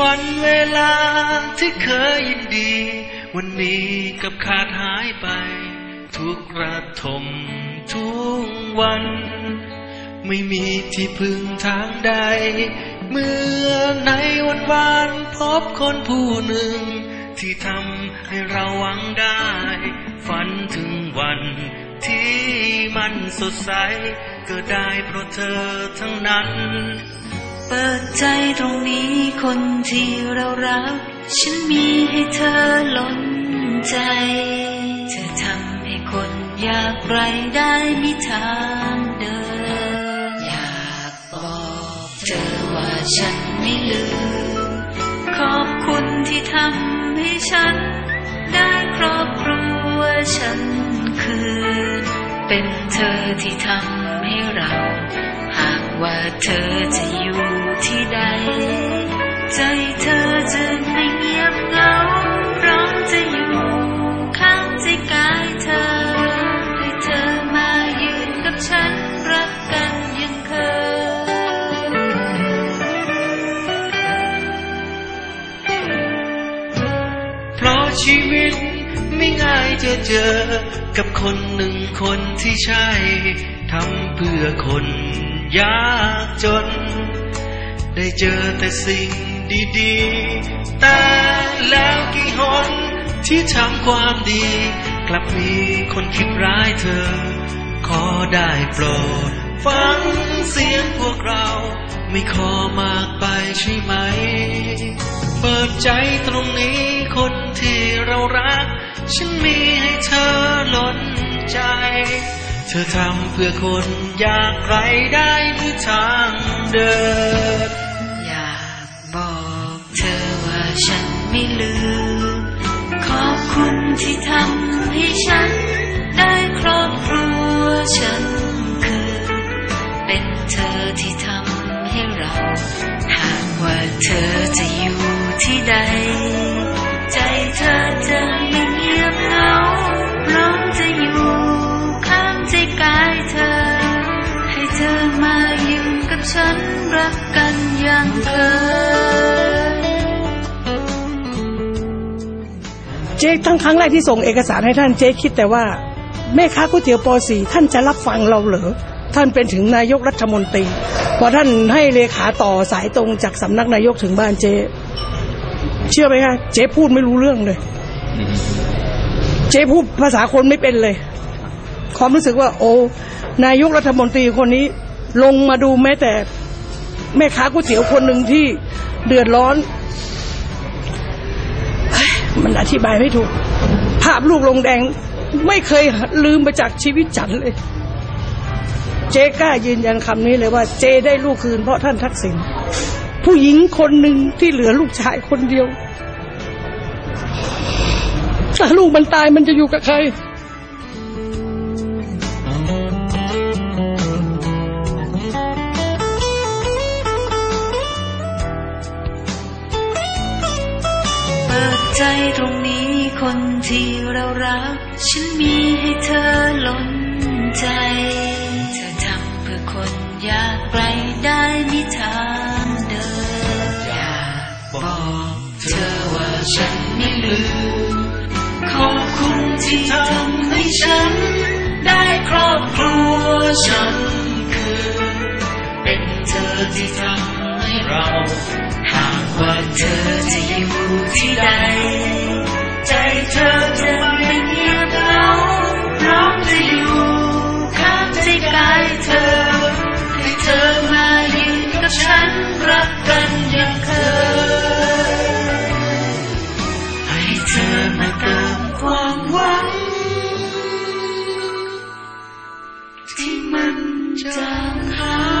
วันเวลาที่เคยยินดี วันนี้กับขาดหายไป ทุกระทมทุกวัน ไม่มีที่พึ่งทางใด เมื่อในวันวานพบคนผู้หนึ่ง ที่ทำให้เราหวังได้ ฝันถึงวันที่มันสดใส ก็ได้เพราะเธอทั้งนั้น เปิดใจตรงนี้คนที่เรารัก ฉันมีให้เธอล้นใจ เธอทำให้คนอยากไรได้มีทางเดิน อยากบอกเธอว่าฉันไม่ลืม ขอบคุณที่ทำให้ฉัน ได้ครอบครัวฉันคืน เป็นเธอที่ทำให้เรา หากว่าเธอจะอยู่ ที่ใด ใจเธอจะไม่เงียบเหงาพร้อมจะอยู่ข้างใจกายเธอ ให้เธอมายืนกับฉันรักกันยังเคย เพราะชีวิตไม่ง่ายจะเจอ กับคนหนึ่งคนที่ใช่ทำเพื่อคนยากจน ได้เจอแต่สิ่งดีๆ แต่แล้วกี่หนที่ทำความดี กลับมีคนคิดร้ายเธอ ขอได้โปรด ฟังเสียงพวกเรา ไม่ขอมากไปใช่ไหม เปิดใจตรงนี้คนที่เรารัก ฉันมีให้เธอล้นใจ เธอทำเพื่อคนอยากไรได้มีทางเดิน อยากบอกเธอว่าฉันไม่ลืม ขอบคุณที่ทำให้ฉัน ได้ครอบครัวฉันคือ เป็นเธอที่ทำให้เรา หากว่าเธอจะอยู่ที่ใด ใจเธอจะ รักกันอย่างเคย เจ๊ทั้งครั้งแรกที่ส่งเอกสารให้ท่านเจ๊คิดแต่ว่า แม่ค้าก๋วยเตี๋ยวปอสีท่านจะรับฟังเราเหรอท่านเป็นถึงนายกรัฐมนตรี พอท่านให้เลขาต่อสายตรงจากสำนักนายกถึงบ้านเจ๊เชื่อไหมคะเจ๊พูดไม่รู้เรื่องเลย เจ๊พูดภาษาคนไม่เป็นเลย ความรู้สึกว่า โอ้นายกรัฐมนตรีคนนี้ ลงมาดูแม้แต่ แม่ค้าก๋วยเตี๋ยวคนหนึ่งที่เดือดร้อน มันอธิบายไม่ถูก ภาพลูกลงแดง ไม่เคยลืมไปจากชีวิตฉันเลย เจ๊กล้ายืนยันคำนี้เลยว่า เจ๊ได้ลูกคืนเพราะท่านทักษิณผู้หญิงคนหนึ่งที่เหลือลูกชายคนเดียวถ้าลูกมันตายมันจะอยู่กับใคร ใจตรงนี้คนที่เรารัก ฉันมีให้เธอล้นใจ เธอทำเพื่อคนอยากไกลได้มีทางเดินอยากบอกเธอว่าฉันไม่ลืมขอบคุณที่ทำให้ฉัน ได้ครอบครัวฉัน ที่好